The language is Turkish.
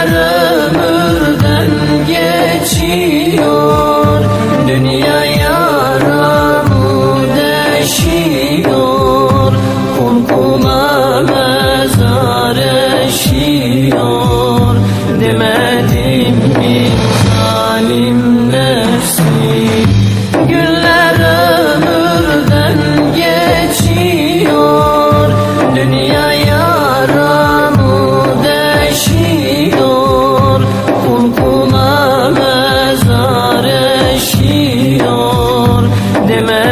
Her ömürden geçiyor. Dünya yaramı deşiyor? Korkuma mezar eşiyor. Deme Kendime